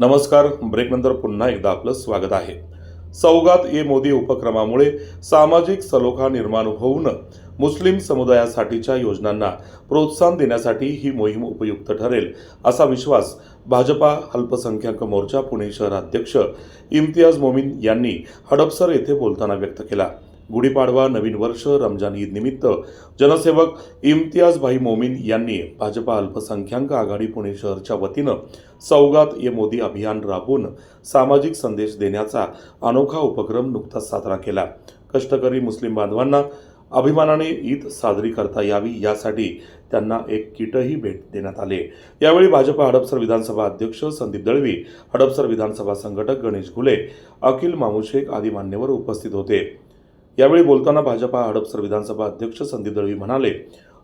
नमस्कार. ब्रेकनंतर पुन्हा एकदा आपलं स्वागत आहे. सौगात ए मोदी उपक्रमामुळे सामाजिक सलोखा निर्माण होऊन मुस्लिम समुदायासाठीच्या योजनांना प्रोत्साहन देण्यासाठी ही मोहीम उपयुक्त ठरेल असा विश्वास भाजपा अल्पसंख्याक मोर्चा पुणे शहराध्यक्ष इम्तियाज मोमीन यांनी हडपसर येथे बोलताना व्यक्त केला. गुढीपाडवा नवीन वर्ष रमजान ईद निमित्त जनसेवक इम्तियाज भाई मोमीन यांनी भाजपा अल्पसंख्याक आघाडी पुणे शहरच्या वतीनं सौगात ये मोदी अभियान राबवून सामाजिक संदेश देण्याचा अनोखा उपक्रम नुकताच साजरा केला. कष्टकरी मुस्लिम बांधवांना अभिमानाने ईद साजरी करता यावी यासाठी त्यांना एक किटही भेट देण्यात आले. यावेळी भाजपा हडपसर विधानसभा अध्यक्ष संदीप दळवी हडपसर विधानसभा संघटक गणेश घुले अखिल मामुशेख आदी मान्यवर उपस्थित होते. यावेळी बोलताना भाजपा हडपसर विधानसभा अध्यक्ष संदीप दळवी म्हणाले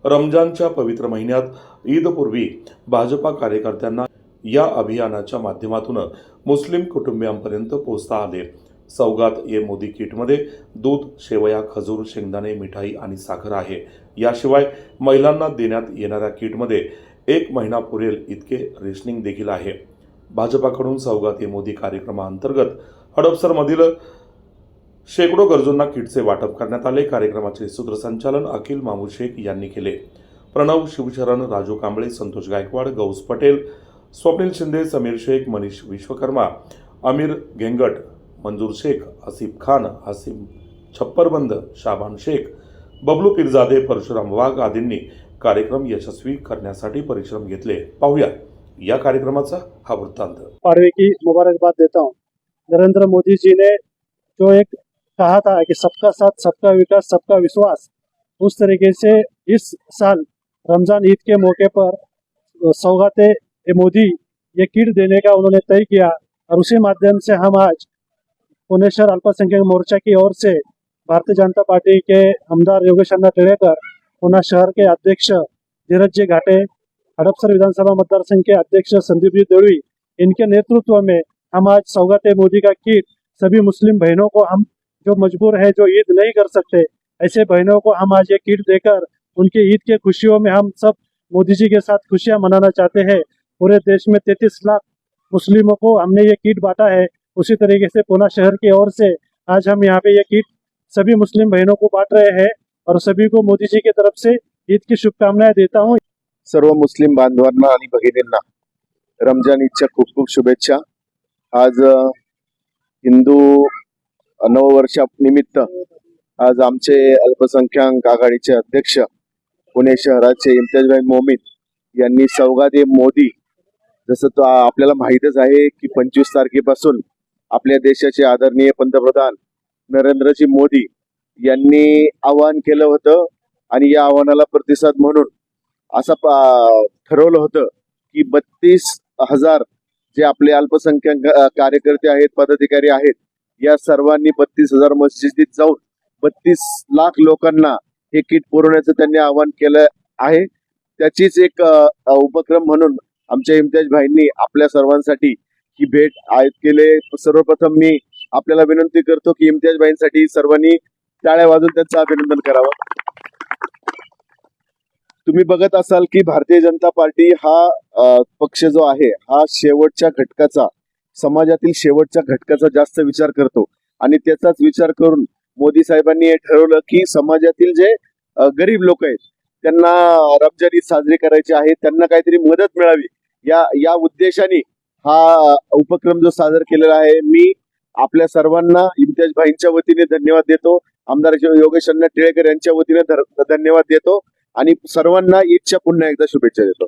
रमजानच्या पवित्र महिन्यात ईदपूर्वी भाजपा कार्यकर्त्यांना या अभियानाच्या माध्यमातून मुस्लिम कुटुंबियांपर्यंत पोहोचता आले. सौगात ये मोदी किटमध्ये दूध शेवया खजूर शेंगदाणे मिठाई आणि साखर आहे. याशिवाय महिलांना देण्यात येणाऱ्या किटमध्ये एक महिना पुरेल इतके रेशनिंग देखील आहे. भाजपाकडून सौगात ये मोदी कार्यक्रमाअंतर्गत हडपसरमधील शेकडो गरजूंना किटचे वाटप करण्यात आले. कार्यक्रमाचे सूत्रसंचालन अखिल मामू शेख यांनी केले. प्रणव शिवशरण राजू कांबळे संतोष गायकवाड गौस पटेल स्वप्नील शिंदे समीर शेख मनीष विश्वकर्मा अमीर गेंगट मंजूर शेख आसिफ खान आसिम छप्परबंद शाबान शेख बबलू पिरजादे परशुराम वाघ आदींनी कार्यक्रम यशस्वी करण्यासाठी परिश्रम घेतले. पाहूया या कार्यक्रमाचा हा वृत्तांत. पाड़वे की मुबारकबाद देता. नरेंद्र मोदी जी ने जो एक कहा था कि सबका साथ, सबका विकास, सबका विश्वास उस तरीके से इस साल रमज़ान ईद के मौके पर सौगाते मोदी ये किट देने का उन्होंने तय किया और उसी माध्यम से हम आज पुणेश्वर अल्पसंख्यक मोर्चा की or say Bharatiya Janata party के आमदार योगेश अन्ना टिळेकर पुणे शहर के अध्यक्ष धीरज जी घाटे, हड़पसर विधानसभा मतदार संघ के अध्यक्ष संदीप जी देवी, इनके नेतृत्व में हम आज सौगात मोदी का किट सभी मुस्लिम बहनों को हम जो मजबूर है, जो ईद नहीं कर सकते, ऐसे बहनों को हम आज ये किट देकर, उनके ईद के खुशियों में हम सब मोदी जी के साथ खुशियाँ मनाना चाहते हैं। पूरे देश में तैतीस लाख मुस्लिमों को हमने ये किट बांटा है। उसी तरीके से पुणे शहर की ओर से आज हम यहाँ पे ये किट सभी मुस्लिम बहनों को बांट रहे हैं और सभी को मोदी जी की तरफ़ से ईद की शुभकामनाएँ देता हूँ। सर्व मुस्लिम बांधवांना आणि भगिनींना रमज़ान ईदच्या खूप खूप शुभेच्छा. आज हिंदू नववर्षानिमित्त आज आमचे अल्पसंख्याक आघाडीचे अध्यक्ष पुणे शहराचे इम्तियाजभाई मोमीन यांनी सौगादे मोदी जसं तो आपल्याला माहीतच आहे की पंचवीस तारखेपासून आपल्या देशाचे आदरणीय पंतप्रधान नरेंद्रजी मोदी यांनी आवाहन केलं होतं आणि या आव्हानाला प्रतिसाद म्हणून असं पा- ठरवलं होतं की बत्तीस हजार जे आपले अल्पसंख्याक कार्यकर्ते आहेत पदाधिकारी आहेत या सर्वांनी बत्तीस हजार मस्जिदीत जाऊन बत्तीस लाख लोकांना हे किट पुरवण्याचं त्यांनी आवाहन केलं आहे. त्याचीच एक उपक्रम म्हणून आमच्या इम्तियाज भाईंनी आपल्या सर्वांसाठी ही भेट आयोजित केले. सर्वप्रथम मी आपल्याला विनंती करतो की इम्तियाज भाईंसाठी सर्वांनी टाळ्या वाजून त्यांचं अभिनंदन करावं. तुम्ही बघत असाल की भारतीय जनता पार्टी हा पक्ष जो आहे हा शेवटच्या घटकाचा समाजातील शेवटच्या घटकाचा जास्त विचार करतो. आणि त्याचाच विचार करून मोदी साहेबांनी हे ठरवलं की समाजातील जे गरीब लोक आहेत त्यांना रमजान ईद साजरी करायची आहे त्यांना काहीतरी मदत मिळावी. या या उद्देशाने हा उपक्रम जो सादर केलेला आहे मी आपल्या सर्वांना इम्तियाज भाईंच्या वतीने धन्यवाद देतो आमदार योगेश अण्णा टिळेकर यांच्या वतीने धन्यवाद देतो आणि सर्वांना ईदच्या पुन्हा एकदा शुभेच्छा देतो.